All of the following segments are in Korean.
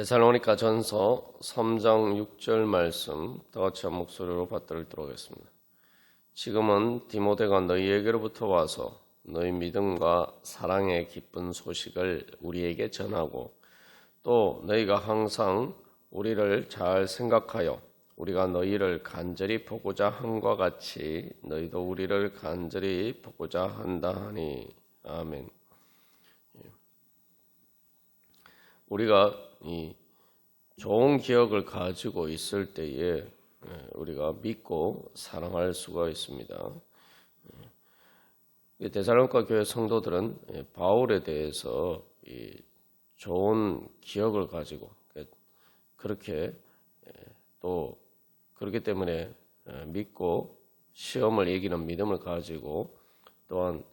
데살로니가 전서 3장 6절 말씀 다 같이 한 목소리로 받들도록 하겠습니다. 지금은 디모데가 너희에게로부터 와서 너희 믿음과 사랑의 기쁜 소식을 우리에게 전하고 또 너희가 항상 우리를 잘 생각하여 우리가 너희를 간절히 보고자 함과 같이 너희도 우리를 간절히 보고자 한다 하니 아멘. 우리가 이 좋은 기억을 가지고 있을 때에 예, 우리가 믿고 사랑할 수가 있습니다. 대살로니가 교회 성도들은 예, 바울에 대해서 좋은 기억을 가지고 그 그렇게 예, 또 그렇기 때문에 믿고 시험을 이기는 믿음을 가지고 또한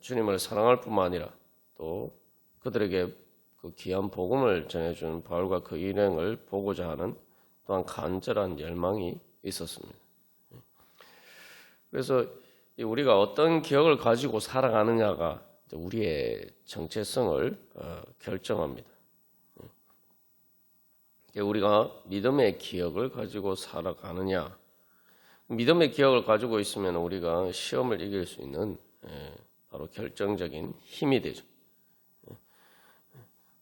주님을 사랑할 뿐만 아니라 또 그들에게 그 귀한 복음을 전해준 바울과 그 일행을 보고자 하는 또한 간절한 열망이 있었습니다. 그래서 우리가 어떤 기억을 가지고 살아가느냐가 우리의 정체성을 어, 결정합니다. 우리가 믿음의 기억을 가지고 살아가느냐, 믿음의 기억을 가지고 있으면 우리가 시험을 이길 수 있는 예, 바로 결정적인 힘이 되죠.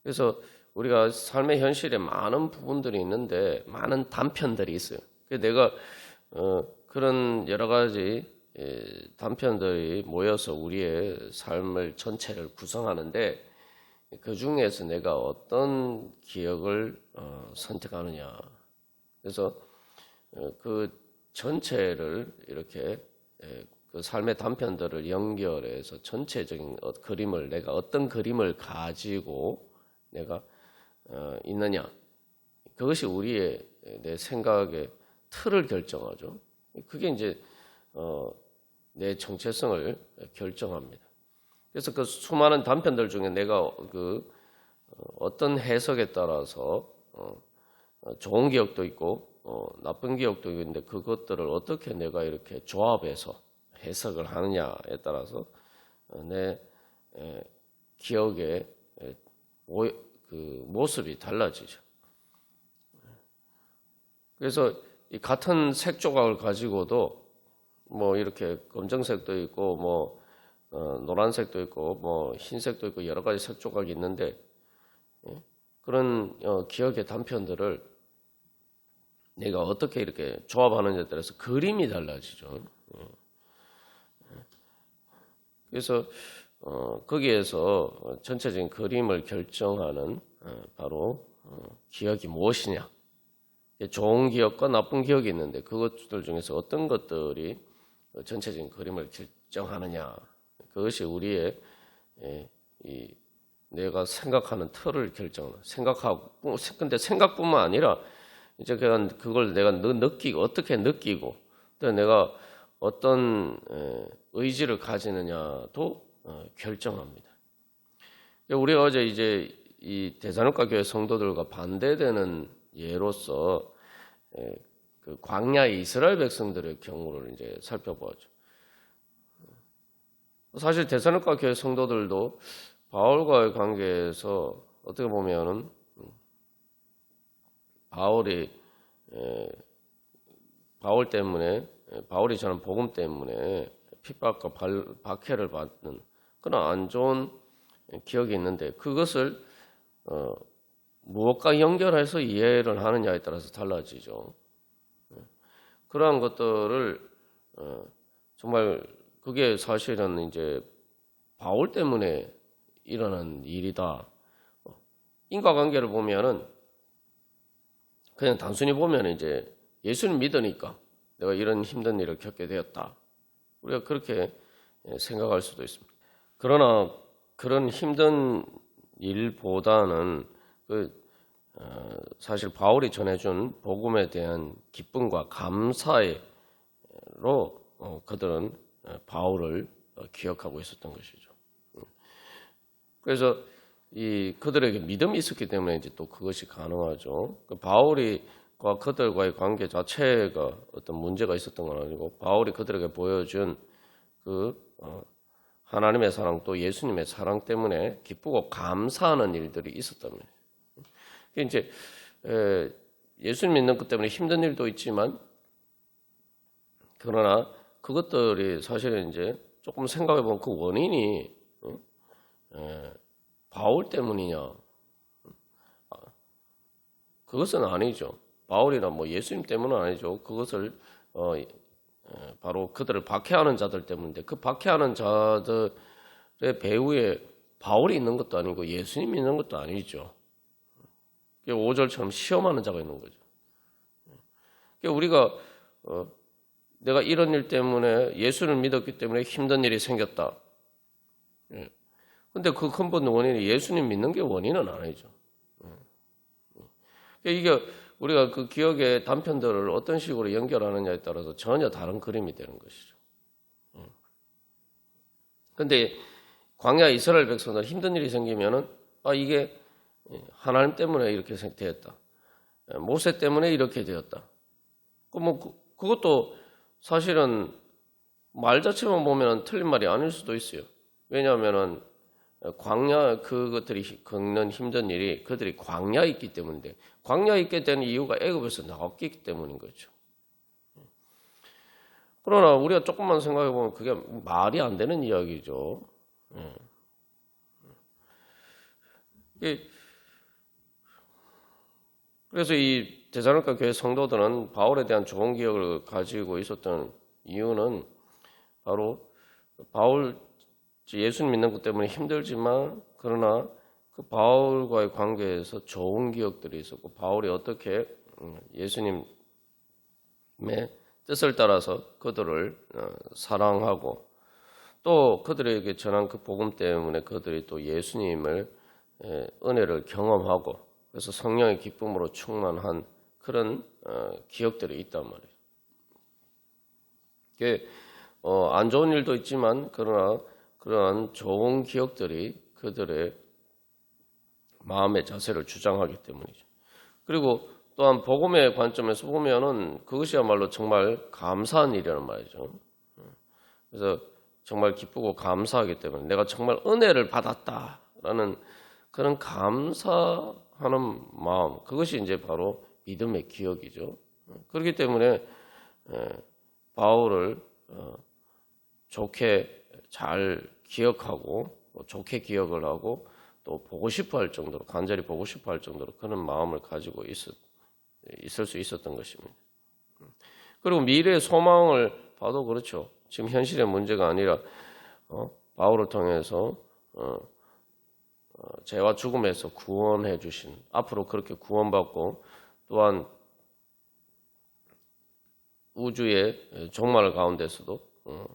그래서 우리가 삶의 현실에 많은 부분들이 있는데 많은 단편들이 있어요. 내가 어, 그런 여러 가지 예, 단편들이 모여서 우리의 삶을 전체를 구성하는데 그 중에서 내가 어떤 기억을 어, 선택하느냐. 그래서 어, 그 전체를 이렇게 예, 그 삶의 단편들을 연결해서 전체적인 그림을 내가 어떤 그림을 가지고 내가 어, 있느냐 그것이 우리의 내 생각의 틀을 결정하죠. 그게 이제 어, 내 정체성을 결정합니다. 그래서 그 수많은 단편들 중에 내가 그 어, 어떤 해석에 따라서 좋은 기억도 있고 어, 나쁜 기억도 있는데 그것들을 어떻게 내가 이렇게 조합해서 해석을 하느냐에 따라서 어, 내 에, 기억 에그 모습이 달라지죠. 그래서 이 같은 색 조각을 가지고도 뭐 이렇게 검정색도 있고 뭐 어, 노란색도 있고 뭐 흰색도 있고 여러 가지 색 조각이 있는데 예? 그런 어, 기억의 단편들을 내가 어떻게 이렇게 조합하느냐에 따라서 그림이 달라지죠. 예. 그래서 어, 거기에서 전체적인 그림을 결정하는 어, 바로 어, 기억이 무엇이냐. 좋은 기억과 나쁜 기억이 있는데 그것들 중에서 어떤 것들이 전체적인 그림을 결정하느냐. 그것이 우리의 예, 이 내가 생각하는 틀을 결정하는 생각하고 근데 생각뿐만 아니라 이제 그냥 그걸 내가 느끼고 어떻게 느끼고 또 내가 어떤 의지를 가지느냐도 어, 결정합니다. 우리가 어제 이제 이 대산업가 교회 성도들과 반대되는 예로서 그 광야의 이스라엘 백성들의 경우를 이제 살펴보죠. 사실 대산업가 교회 성도들도 바울과의 관계에서 어떻게 보면은 음, 바울이 바울 때문에 바울이 전한 복음 때문에 핍박과 박해를 받는 그런 안 좋은 기억이 있는데 그것을 어, 무엇과 연결해서 이해를 하느냐에 따라서 달라지죠. 그러한 것들을 어, 정말 그게 사실은 이제 바울 때문에 일어난 일이다. 인과관계를 보면은 그냥 단순히 보면 이제 예수를 믿으니까 내가 이런 힘든 일을 겪게 되었다. 우리가 그렇게 생각할 수도 있습니다. 그러나 그런 힘든 일보다는 그 어, 사실 바울이 전해준 복음에 대한 기쁨과 감사로 어, 그들은 어, 바울을 기억하고 있었던 것이죠. 음. 그래서 이 그들에게 믿음이 있었기 때문에 이제 또 그것이 가능하죠. 그 바울이 과 그들과의 관계 자체가 어떤 문제가 있었던 건 아니고 바울이 그들에게 보여준 그 하나님의 사랑 또 예수님의 사랑 때문에 기쁘고 감사하는 일들이 있었다면 이제 에, 예수님 믿는 것 때문에 힘든 일도 있지만 그러나 그것들이 사실은 이제 조금 생각해 보면 그 원인이 어? 에, 바울 때문이냐? 아, 그것은 아니죠. 바울이나 뭐 예수님 때문은 아니죠. 그것을 어, 에, 바로 그들을 박해하는 자들 때문인데 그 박해하는 자들의 배후에 바울이 있는 것도 아니고 예수님이 있는 것도 아니죠. 5절처럼 시험하는 자가 있는 거죠. 우리가 어, 내가 이런 일 때문에 예수를 믿었기 때문에 힘든 일이 생겼다. 예. 근데 그 근본 원인이 예수님 믿는 게 원인은 아니죠. 예. 이게 우리가 그 기억의 단편들을 어떤 식으로 연결하느냐에 따라서 전혀 다른 그림이 되는 것이죠. 예. 근데 광야 이스라엘 백성들 힘든 일이 생기면은 아 이게 하나님 때문에 이렇게 되었다. 모세 때문에 이렇게 되었다. 그뭐 그, 그것도 사실은 말 자체만 보면 틀린 말이 아닐 수도 있어요. 왜냐하면은 광야 그것들이 겪는 힘든 일이 그들이 광야에 있기 때문인데 광야에 있게 된 이유가 애굽에서 나왔기 때문인 거죠. 그러나 우리가 조금만 생각해 보면 그게 말이 안 되는 이야기죠. 예. 그래서 이 대사로니까 교회 성도들은 바울에 대한 좋은 기억을 가지고 있었던 이유는 바로 바울 예수님 믿는 것 때문에 힘들지만 그러나 그 바울과의 관계에서 좋은 기억들이 있었고 바울이 어떻게 음, 예수님의 뜻을 따라서 그들을 어, 사랑하고 또 그들에게 전한 그 복음 때문에 그들이 또 예수님을 은혜를 경험하고 그래서 성령의 기쁨으로 충만한 그런 어, 기억들이 있단 말이에요. 이게 어, 안 좋은 일도 있지만 그러나 그러한 좋은 기억들이 그들의 마음의 자세를 주장하기 때문이죠. 그리고 또한 복음의 관점에서 보면은 그것이야말로 정말 감사한 일이라는 말이죠. 그래서 정말 기쁘고 감사하기 때문에 내가 정말 은혜를 받았다라는 그런 감사하는 마음 그것이 이제 바로 믿음의 기억이죠. 그렇기 때문에 바울을 어, 좋게 잘 기억하고 좋게 기억을 하고 또 보고 싶어 할 정도로 간절히 보고 싶어 할 정도로 그런 마음을 가지고 있었, 있을 수 있었던 것입니다. 그리고 미래의 소망을 봐도 그렇죠. 지금 현실의 문제가 아니라 어, 바울을 통해서 어, 어, 죄와 죽음에서 구원해 주신 앞으로 그렇게 구원받고 또한 우주의 종말 가운데서도 어,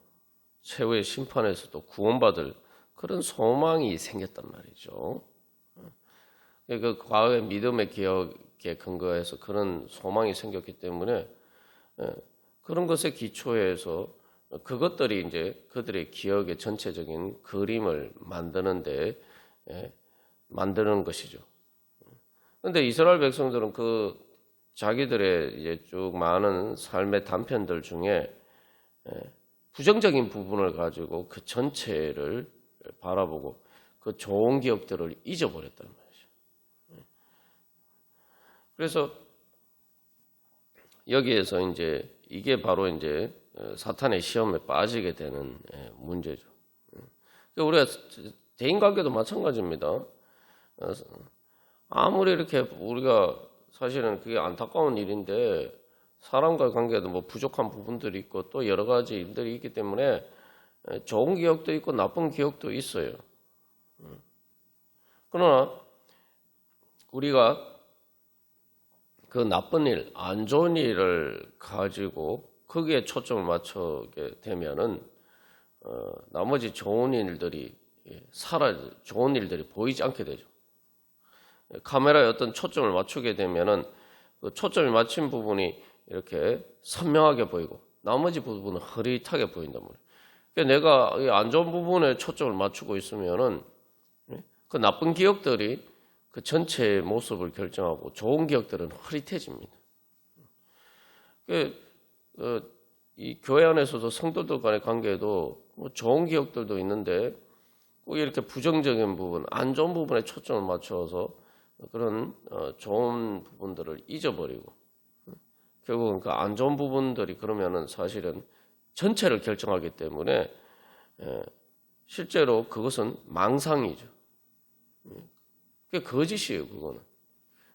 최후의 심판에서도 구원받을 그런 소망이 생겼단 말이죠. 그 과거의 믿음의 기억에 근거해서 그런 소망이 생겼기 때문에 그런 것에 기초해서 그것들이 이제 그들의 기억의 전체적인 그림을 만드는데 만드는 것이죠. 그런데 이스라엘 백성들은 그 자기들의 이제 쭉 많은 삶의 단편들 중에 부정적인 부분을 가지고 그 전체를 바라보고 그 좋은 기억들을 잊어버렸단 말이죠. 그래서 여기에서 이제 이게 바로 이제 사탄의 시험에 빠지게 되는 문제죠. 그러니까 우리가 대인 관계도 마찬가지입니다. 아무리 이렇게 우리가 사실은 그게 안타까운 일인데 사람과의 관계도 뭐 부족한 부분들이 있고 또 여러 가지 일들이 있기 때문에 좋은 기억도 있고 나쁜 기억도 있어요. 그러나 우리가 그 나쁜 일, 안 좋은 일을 가지고 거기에 초점을 맞추게 되면은 어, 나머지 좋은 일들이 사라 좋은 일들이 보이지 않게 되죠. 카메라에 어떤 초점을 맞추게 되면은 그 초점을 맞춘 부분이 이렇게 선명하게 보이고 나머지 부분은 흐릿하게 보인단 말이에요. 그러니까 내가 안 좋은 부분에 초점을 맞추고 있으면은 예? 그 나쁜 기억들이 그 전체의 모습을 결정하고 좋은 기억들은 흐릿해집니다. 그, 그, 이 교회 안에서도 성도들 간의 관계에도 뭐 좋은 기억들도 있는데 꼭 이렇게 부정적인 부분, 안 좋은 부분에 초점을 맞춰서 그런 어, 좋은 부분들을 잊어버리고 결국은 그 안 좋은 부분들이 그러면은 사실은 전체를 결정하기 때문에 에, 실제로 그것은 망상이죠. 그게 거짓이에요, 그거는.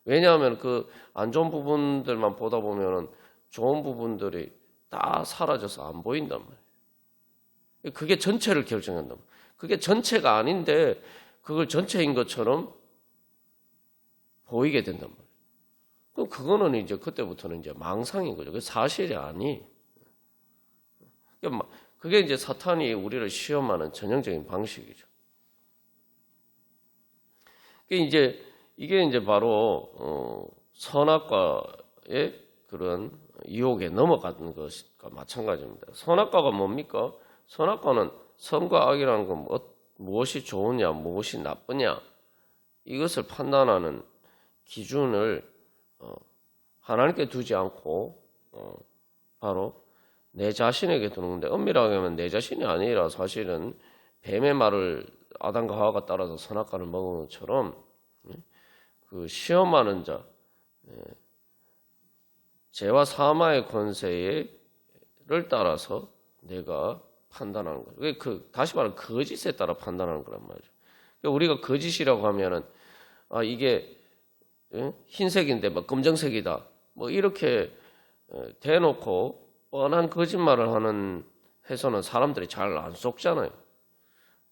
왜냐하면 그 안 좋은 부분들만 보다 보면은 좋은 부분들이 다 사라져서 안 보인단 말이에요. 그게 전체를 결정한단 말이에요. 그게 전체가 아닌데 그걸 전체인 것처럼 보이게 된단 말이에요. 그럼 그거는 이제 그때부터는 이제 망상인 거죠. 그 사실이 아니. 그러니까 그게 이제 사탄이 우리를 시험하는 전형적인 방식이죠. 그게 이제 이게 이제 바로 어, 선악과의 그런 유혹에 넘어가는 것과 마찬가지입니다. 선악과가 뭡니까? 선악과는 선과 악이라는 건 뭐, 무엇이 좋으냐, 무엇이 나쁘냐 이것을 판단하는 기준을 어, 하나님께 두지 않고 어, 바로 내 자신에게 두는데 엄밀하게 하면 내 자신이 아니라 사실은 뱀의 말을 아담과 하와가 따라서 선악과를 먹은 것처럼 그 시험하는 자 죄와 사마의 권세를 따라서 내가 판단하는 거죠. 그 다시 말하면 거짓에 따라 판단하는 거란 말이죠. 그러니까 우리가 거짓이라고 하면은 아 이게 흰색인데 뭐 검정색이다. 뭐 이렇게 대놓고 뻔한 거짓말을 하는 해서는 사람들이 잘 안 속잖아요.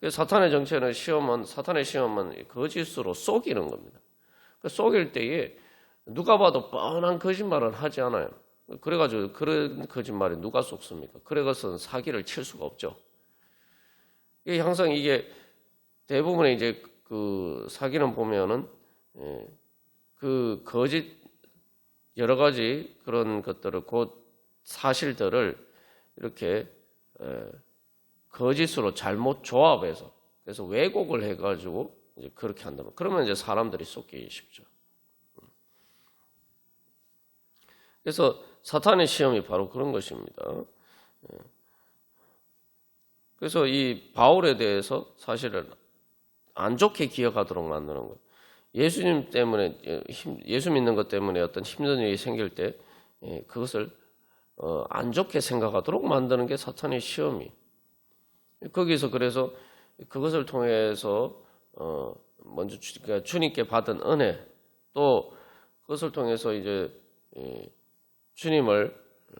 사탄의 정체는 시험은 사탄의 시험은 거짓으로 속이는 겁니다. 그 속일 때에 누가 봐도 뻔한 거짓말은 하지 않아요. 그래가지고 그런 거짓말에 누가 속습니까? 그래서는 사기를 칠 수가 없죠. 이게 항상 이게 대부분의 이제 그 사기는 보면은 예, 그 거짓 여러 가지 그런 것들을 곧 사실들을 이렇게 에, 거짓으로 잘못 조합해서 그래서 왜곡을 해가지고 이제 그렇게 한다면 그러면 이제 사람들이 속기 쉽죠. 그래서 사탄의 시험이 바로 그런 것입니다. 예. 그래서 이 바울에 대해서 사실은 안 좋게 기억하도록 만드는 것. 예 수님 때문에 예수 믿는 것 때문에 어떤 힘든 일이 생길 때 예, 그것을 어, 안 좋게 생각하도록 만드는 게 사탄의 시험이. 거기서 그래서 그것을 통해서 어, 먼저 그러니까 주님께 받은 은혜 또 그것을 통해서 이제 주님을 어,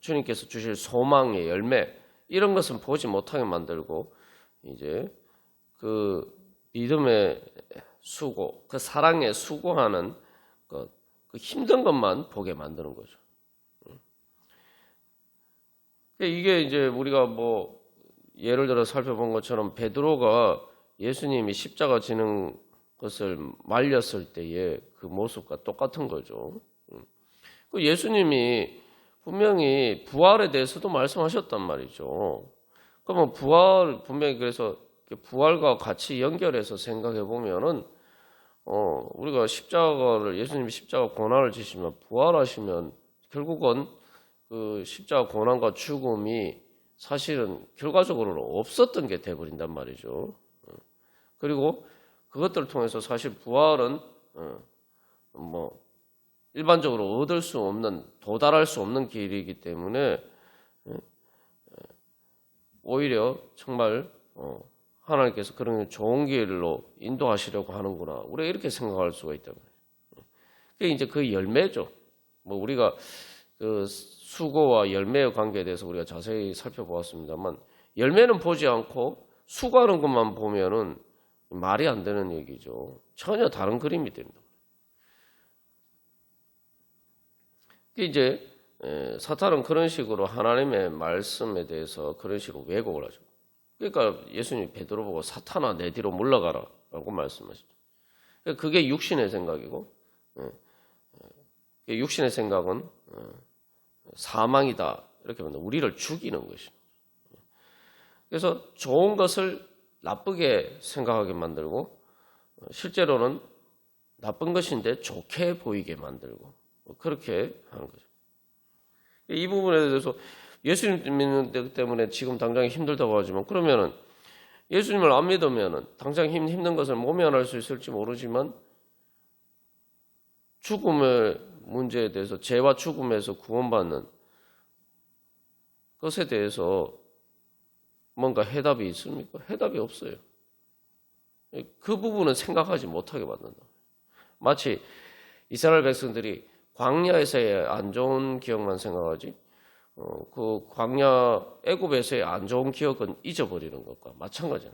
주님께서 주실 소망의 열매 이런 것은 보지 못하게 만들고 이제 그 믿음의 수고, 그 사랑에 수고하는 것, 그 힘든 것만 보게 만드는 거죠. 이게 이제 우리가 뭐 예를 들어 살펴본 것처럼 베드로가 예수님이 십자가 지는 것을 말렸을 때의 그 모습과 똑같은 거죠. 그 예수님이 분명히 부활에 대해서도 말씀하셨단 말이죠. 그러면 부활 분명히 그래서 부활과 같이 연결해서 생각해 보면은 어 우리가 십자가를 예수님이 십자가 고난을 지시면 부활하시면 결국은 그 십자가 고난과 죽음이 사실은 결과적으로는 없었던 게 돼버린단 말이죠. 그리고 그것들을 통해서 사실 부활은 어, 뭐 일반적으로 얻을 수 없는 도달할 수 없는 길이기 때문에 오히려 정말 어, 하나님께서 그런 좋은 길로 인도하시려고 하는구나. 우리가 이렇게 생각할 수가 있다. 그게 이제 그 열매죠. 뭐 우리가 그 수고와 열매의 관계에 대해서 우리가 자세히 살펴보았습니다만 열매는 보지 않고 수고하는 것만 보면은 말이 안 되는 얘기죠. 전혀 다른 그림이 됩니다. 이제 사탄은 그런 식으로 하나님의 말씀에 대해서 그런 식으로 왜곡을 하죠. 그러니까 예수님이 베드로 보고 사탄아 내 뒤로 물러가라 라고 말씀하시죠. 그러니까 그게 육신의 생각이고 육신의 생각은 어, 사망이다 이렇게 보면 우리를 죽이는 것입니다. 그래서 좋은 것을 나쁘게 생각하게 만들고 어, 실제로는 나쁜 것인데 좋게 보이게 만들고 뭐 그렇게 하는 거죠. 이 부분에 대해서 예수님 믿는 때문에 지금 당장 힘들다고 하지만 그러면은 예수님을 안 믿으면은 당장 힘, 힘든 것을 모면할 수 있을지 모르지만 죽음의 문제에 대해서 죄와 죽음에서 구원받는 것에 대해서 뭔가 해답이 있습니까? 해답이 없어요. 그 부분은 생각하지 못하게 만든다. 마치 이스라엘 백성들이 광야에서의 안 좋은 기억만 생각하지, 어, 그 광야 애굽에서의 안 좋은 기억은 잊어버리는 것과 마찬가지는.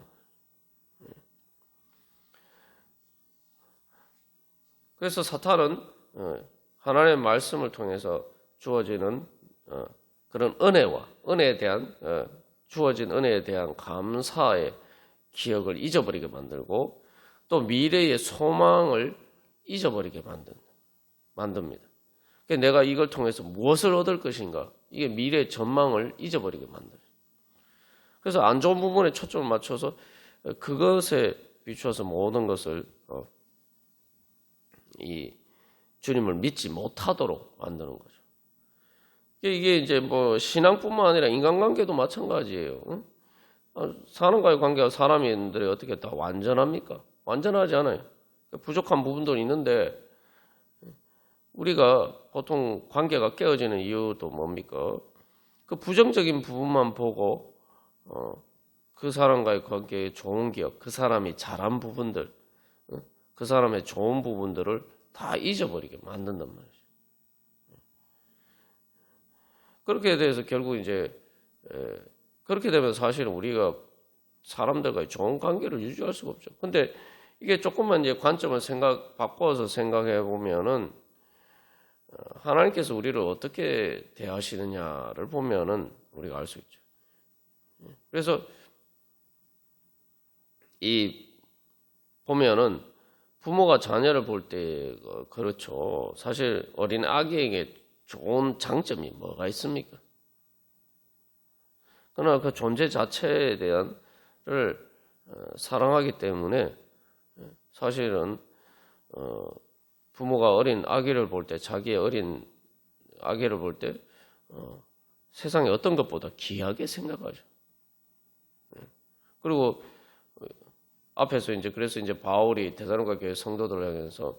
그래서 사탄은 어, 하나님의 말씀을 통해서 주어지는 어, 그런 은혜와 은혜에 대한 어, 주어진 은혜에 대한 감사의 기억을 잊어버리게 만들고 또 미래의 소망을 잊어버리게 만든 만듭니다. 그러니까 내가 이걸 통해서 무엇을 얻을 것인가 이게 미래의 전망을 잊어버리게 만들어요. 그래서 안 좋은 부분에 초점을 맞춰서 그것에 비추어서 모든 것을 어, 이 주님을 믿지 못하도록 만드는 거죠. 이게 이제 뭐 신앙뿐만 아니라 인간관계도 마찬가지예요. 응? 아, 사람과의 관계가 사람인들이 어떻게 다 완전합니까? 완전하지 않아요. 부족한 부분도 있는데 우리가 보통 관계가 깨어지는 이유도 뭡니까? 그 부정적인 부분만 보고 어, 그 사람과의 관계의 좋은 기억, 그 사람이 잘한 부분들, 어? 그 사람의 좋은 부분들을 다 잊어버리게 만든단 말이죠. 그렇게 돼서 결국 이제 에, 그렇게 되면 사실은 우리가 사람들과의 좋은 관계를 유지할 수가 없죠. 근데 이게 조금만 이제 관점을 생각 바꿔서 생각해 보면은 어, 하나님께서 우리를 어떻게 대하시느냐를 보면은 우리가 알 수 있죠. 그래서 이 보면은 부모가 자녀를 볼 때 그렇죠. 사실 어린 아기에게 좋은 장점이 뭐가 있습니까? 그러나 그 존재 자체에 대한를 어, 사랑하기 때문에 사실은 어, 부모가 어린 아기를 볼 때 자기의 어린 아기를 볼때 어, 세상에 어떤 것보다 귀하게 생각하죠. 그리고 앞에서 이제 그래서 이제 바울이 대사로가 교회 성도들을 향해서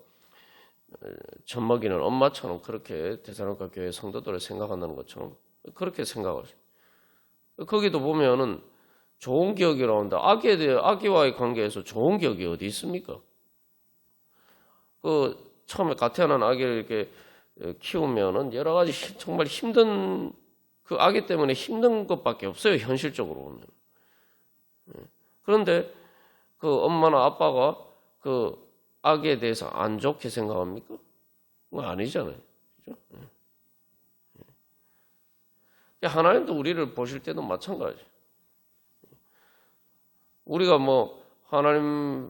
젖먹이는 엄마처럼 그렇게 대사로가 교회 성도들을 생각한다는 것처럼 그렇게 생각하죠. 거기도 보면은 좋은 기억이 나온다. 아기에 대해 아기와의 관계에서 좋은 기억이 어디 있습니까? 그 처음에 가태어난 아기를 이렇게 키우면은 여러 가지 정말 힘든 그 아기 때문에 힘든 것밖에 없어요 현실적으로 보면. 그런데 그 엄마나 아빠가 그 악에 대해서 안 좋게 생각합니까? 뭐 아니잖아요. 그죠? 하나님도 우리를 보실 때도 마찬가지. 우리가 뭐 하나님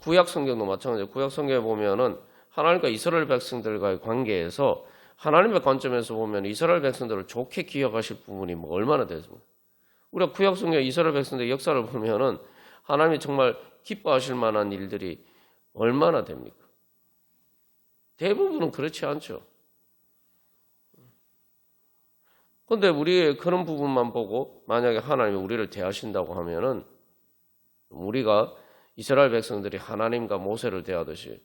구약 성경도 마찬가지예요. 구약 성경에 보면은 하나님과 이스라엘 백성들과의 관계에서 하나님의 관점에서 보면 이스라엘 백성들을 좋게 기억하실 부분이 뭐 얼마나 되습니까? 우리가 구약 성경 이스라엘 백성들의 역사를 보면은 하나님이 정말 기뻐하실 만한 일들이 얼마나 됩니까? 대부분은 그렇지 않죠. 그런데 우리의 그런 부분만 보고 만약에 하나님이 우리를 대하신다고 하면은 우리가 이스라엘 백성들이 하나님과 모세를 대하듯이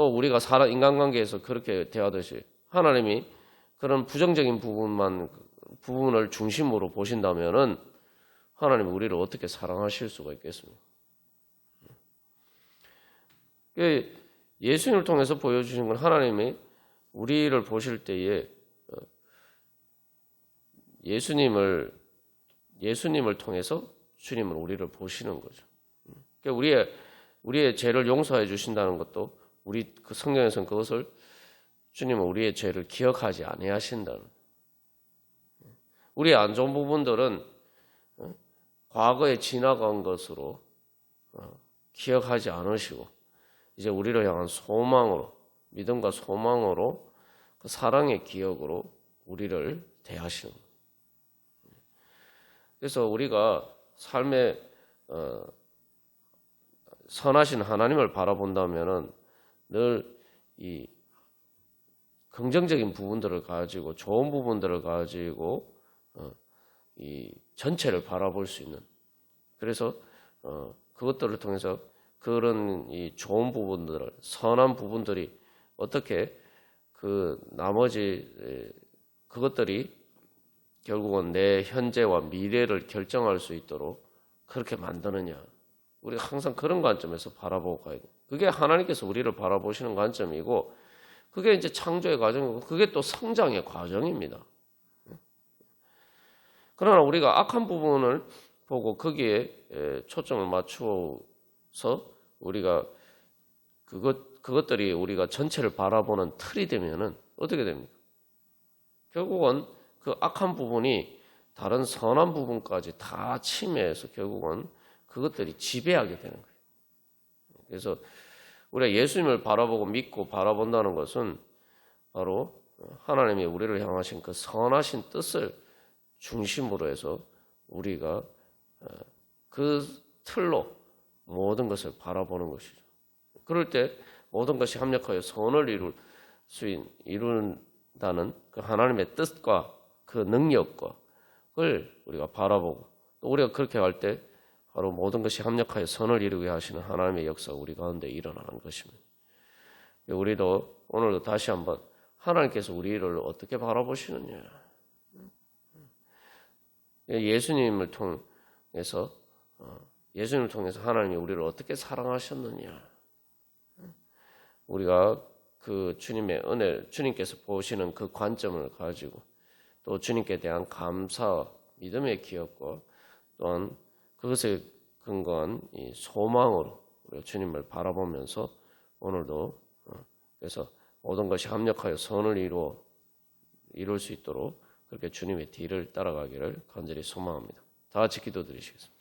또 우리가 사람 인간관계에서 그렇게 대하듯이 하나님이 그런 부정적인 부분만 부분을 중심으로 보신다면은 하나님 우리를 어떻게 사랑하실 수가 있겠습니까? 그 예수님을 통해서 보여주신 건 하나님이 우리를 보실 때에 어, 예수님을 예수님을 통해서 주님은 우리를 보시는 거죠. 그러니까 우리의 우리의 죄를 용서해 주신다는 것도 우리 그 성경에서는 그것을 주님은 우리의 죄를 기억하지 아니하신다는. 우리의 안 좋은 부분들은 어, 과거에 지나간 것으로 어, 기억하지 않으시고 이제 우리를 향한 소망으로 믿음과 소망으로 그 사랑의 기억으로 우리를 대하시는 거예요. 그래서 우리가 삶의 어, 선하신 하나님을 바라본다면은 늘 이 긍정적인 부분들을 가지고 좋은 부분들을 가지고 어, 이 전체를 바라볼 수 있는 그래서 어, 그것들을 통해서 그런 이 좋은 부분들, 선한 부분들이 어떻게 그 나머지 에, 그것들이 결국은 내 현재와 미래를 결정할 수 있도록 그렇게 만드느냐. 우리가 항상 그런 관점에서 바라보고 가야 돼. 그게 하나님께서 우리를 바라보시는 관점이고, 그게 이제 창조의 과정이고, 그게 또 성장의 과정입니다. 그러나 우리가 악한 부분을 보고 거기에 에, 초점을 맞추어서 우리가 그것 그것들이 우리가 전체를 바라보는 틀이 되면은 어떻게 됩니까? 결국은 그 악한 부분이 다른 선한 부분까지 다 침해해서 결국은 그것들이 지배하게 되는 거예요. 그래서 우리가 예수님을 바라보고 믿고 바라본다는 것은 바로 하나님이 우리를 향하신 그 선하신 뜻을 중심으로 해서 우리가 어, 그 틀로 모든 것을 바라보는 것이죠. 그럴 때 모든 것이 합력하여 선을 이룰 수 있, 이룬다는 그 하나님의 뜻과 그 능력과 그걸 우리가 바라보고 또 우리가 그렇게 할 때 바로 모든 것이 합력하여 선을 이루게 하시는 하나님의 역사가 우리 가운데 일어나는 것입니다. 우리도 오늘도 다시 한번 하나님께서 우리를 어떻게 바라보시느냐. 예수님을 통해서 어, 예수님을 통해서 하나님이 우리를 어떻게 사랑하셨느냐. 우리가 그 주님의 은혜, 주님께서 보시는 그 관점을 가지고 또 주님께 대한 감사, 믿음의 기억과 또한 그것에 근거한 이 소망으로 주님을 바라보면서 오늘도 어, 그래서 모든 것이 합력하여 선을 이루어 이룰 수 있도록 그렇게 주님의 뒤를 따라가기를 간절히 소망합니다. 다 같이 기도드리시겠습니다.